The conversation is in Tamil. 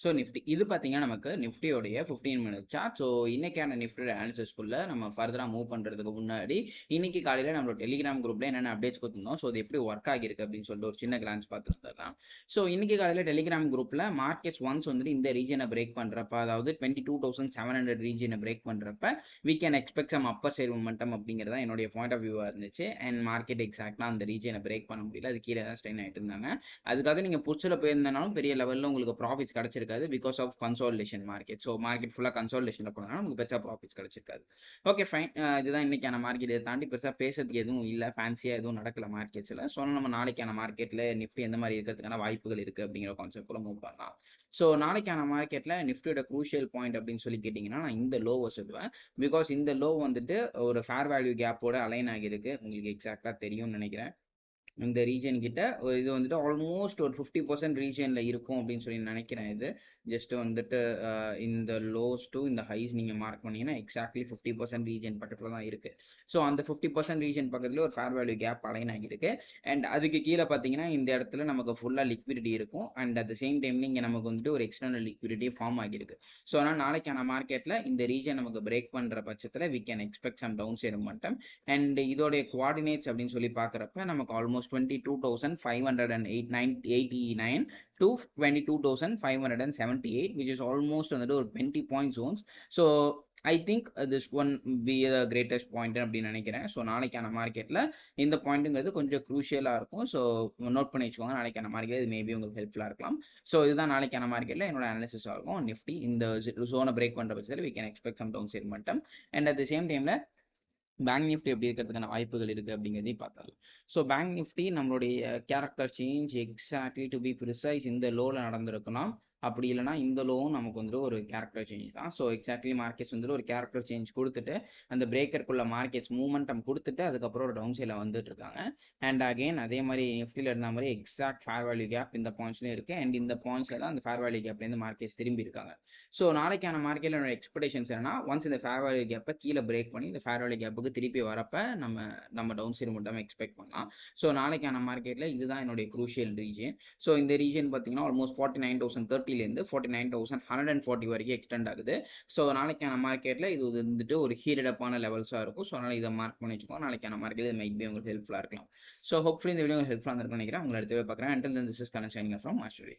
ஸோ நிஃப்டி இது பார்த்தீங்கன்னா நமக்கு நிஃப்டியோடைய ஃபிஃப்டீன் மினிட் சார்ட் ஸோ இன்னைக்கான நிஃப்டியோட ஆன்சர்ஸ்குள்ள நம்ம ஃபர்தராக மூவ் பண்ணுறதுக்கு முன்னாடி இன்னைக்கு காலையில் நம்மளோட டெலிகிராம் குரூப்ல என்னென்ன அப்டேட்ஸ் கொடுத்துருந்தோம்? ஸோ அது எப்படி ஒர்க் ஆகிருக்கு அப்படின்னு சொல்லிட்டு ஒரு சின்ன கிளான்ஸ் பார்த்துருந்தலாம் ஸோ இன்னைக்கு காலையில் டெலிகிராம் குரூப்ல மார்க்கெட்ஸ் ஒன்ஸ் வந்துட்டு இந்த ரீஜனை பிரேக் பண்ணுறப்ப அதாவது twenty two thousand seven hundred ரீஜனை break பண்ணுறப்ப we can expect some upper side momentum அப்படிங்கிறதா என்னுடைய பாயிண்ட் ஆஃப் வியூவாக இருந்துச்சு. அண்ட் மார்க்கெட் எக்ஸாக்டாக அந்த ரீஜனை பிரேக் பண்ண முடியல. அது கீழே தான் ஸ்ட்ரெயின் ஆகிட்டு இருந்தாங்க. அதுக்காக நீங்கள் புட்ஸில் போயிருந்தனாலும் பெரிய லெவலில் உங்களுக்கு profits கிடைச்சிருக்காது because of consolidation market so market ஃபுல்லாக கன்சால்டேஷனில் போனதுனால நமக்கு பெருசாக ப்ராஃபிட்ஸ் கிடைச்சிருக்காது. ஓகே ஃபைன் இதுதான் இன்னைக்கான மார்க்கெட் இதை தாண்டி பெருசாக பேசுறதுக்கு எதுவும் இல்லை ஃபேன்சியாக எதுவும் நடக்கல மார்க்கெட்ஸில் ஸோ நம்ம நாளைக்கான மார்க்கெட்டில் நிஃப்டி எந்த மாதிரி இருக்கிறதுக்கான வாய்ப்புகள் இருக்குது அப்படிங்கிற கான்செப்ட் கூட மூவ் பண்ணலாம். ஸோ நாளைக்கான மார்க்கெட்டில் நிஃப்டியோட க்ரூஷியல் பாயிண்ட் அப்படின்னு சொல்லி கேட்டிங்கன்னா நான் இந்த லோவை சொல்லுவேன். பிகாஸ் இந்த லோ வந்துட்டு ஒரு ஃபேர் வேல்யூ கேப்போட அலைன் ஆகியிருக்கு. உங்களுக்கு எக்ஸாக்டாக தெரியும்னு நினைக்கிறேன். இந்த ரீஜன் கிட்ட இது வந்துட்டு ஆல்மோஸ்ட் ஒரு ஃபிஃப்டி பர்சன்ட் ரீஜனில் இருக்கும் அப்படின்னு சொல்லி நினைக்கிறேன் இது. ஜஸ்ட் வந்துட்டு இந்த லோஸ் டு இந்த ஹைஸ் நீங்கள் மார்க் பண்ணீங்கன்னா எக்ஸாக்ட்லி ஃபிஃப்டி பர்சன்ட் ரீஜன் பக்கத்தில் தான் இருக்குது ஸோ அந்த ஃபிஃப்டி பர்சன்ட் ரீஜன் பக்கத்தில் ஒரு ஃபேர் வேல்யூ கேப் அலைன் ஆகிருக்கு அண்ட் அதுக்கு கீழே பார்த்தீங்கன்னா இந்த இடத்துல நமக்கு ஃபுல்லாக லிக்விடிட்டி இருக்கும். அண்ட் அட் த சேம் டைம்ல இங்கே நமக்கு வந்துட்டு ஒரு எக்ஸ்டர்னல் லிக்விடிட்டி ஃபார்ம் ஆகிருக்கு ஸோ ஆனால் நாளைக்கான மார்க்கெட்டில் இந்த ரீஜன் நமக்கு பிரேக் பண்ணுற பட்சத்தில் we can expect some down சேரும் மட்டும் அண்ட் இதோடைய குவாடினேட்ஸ் அப்படின்னு சொல்லி பார்க்குறப்ப நமக்கு almost twenty two thousand five hundred and eight nine eighty nine two twenty two thousand five hundred and seventy eight which is almost வந்துட்டு ஒரு twenty point zones so I think this one be the greatest point அப்படின்னு நினைக்கிறேன். ஸோ நாளைக்கான மார்க்கெட்டில் இந்த பாயிண்ட்டுங்கிறது கொஞ்சம் க்ரூஷியலாக இருக்கும். ஸோ நோட் பண்ணி வச்சுக்கோங்க. நாளைக்கான மார்க்கெட் இது மேபி உங்களுக்கு ஹெல்ப்ஃபுல்லாக இருக்கலாம். ஸோ இதுதான் நாளைக்கான மார்க்கெட்டில் என்னோட அனாலிசிஸாக இருக்கும். நிஃப்டி இந்த ஜோனை பிரேக் பண்ணுற பட்சத்தில் we can expect some down share மட்டும் அண்ட் அட் த சேம் டைமில் பேங்க் நிஃப்டி எப்படி இருக்கிறதுக்கான வாய்ப்புகள் இருக்குது அப்படிங்கிறதையும் பார்த்தாலும். ஸோ பேங்க் நிஃப்டி நம்மளுடைய character change exactly to be precise இந்த லோவில் நடந்திருக்குன்னா அப்படி இல்லைனா இந்த லோவும் நமக்கு வந்துட்டு ஒரு கேரக்டர் சேஞ்ச் தான். ஸோ எக்ஸாக்ட்லி மார்க்கெட்ஸ் வந்துட்டு ஒரு கேரக்டர் சேஞ்ச் கொடுத்துட்டு அந்த பிரேக்கருக்குள்ள மார்க்கெட்ஸ் மூமெண்டம் கொடுத்துட்டு அதுக்கப்புறம் ஒரு டவுன் சைடில் வந்துட்டு இருக்காங்க. அண்ட் அகைன் அதே மாதிரி நிஃப்டியில் இருந்த மாதிரி எக்ஸாக்ட் ஃபேர் வேல்யூ கேப் இந்த பாயிண்ட்ஸ்லையும் இருக்குது அண்ட் இந்த பாயிண்ட்ஸ்ல தான் அந்த ஃபேர் வேல்யூ கேப்லேருந்து மார்க்கெட்ஸ் திரும்பி இருக்காங்க. ஸோ நாளைக்கான மார்க்கெட்டில் என்னோட எக்ஸ்பெக்டேஷன்ஸ் என்னன்னா ஒன்ஸ் இந்த ஃபேர் வேல்யூ கேப்பை கீழே பிரேக் பண்ணி இந்த ஃபேர் வேல்யூ கேப்புக்கு திருப்பி வரப்ப நம்ம நம்ம டவுன் சைடு மட்டும் எக்ஸ்பெக்ட் பண்ணலாம். ஸோ நாளைக்கான மார்க்கெட்டில் இதுதான் என்னுடைய க்ரூஷியல் ரீஜன் ஸோ இந்த ரீஜன் பார்த்தீங்கன்னா almost forty nine thousand ஃபார்ட்டிலேருந்து forty nine thousand hundred and forty வரைக்கும் எக்ஸ்டெண்ட் ஆகுது. ஸோ நாளைக்கான மார்க்கெட்டில் இது வந்துட்டு ஒரு ஹீரடப்பான லெவல்ஸாக இருக்கும். ஸோ அதனால் இதை மார்க் பண்ணி வச்சுக்கோங்க. நாளைக்கான மார்க்கெட் இது மைக் பி உங்களுக்கு ஹெல்ப்ஃபுல்லாக இருக்கலாம். ஸோ ஹோப்ஃபுல்லி இந்த வீடியோ ஹெல்ப்ஃபுல்லாக இருக்கும் நினைக்கிறேன். உங்களை எடுத்து பார்க்குறேன். And this is connect from master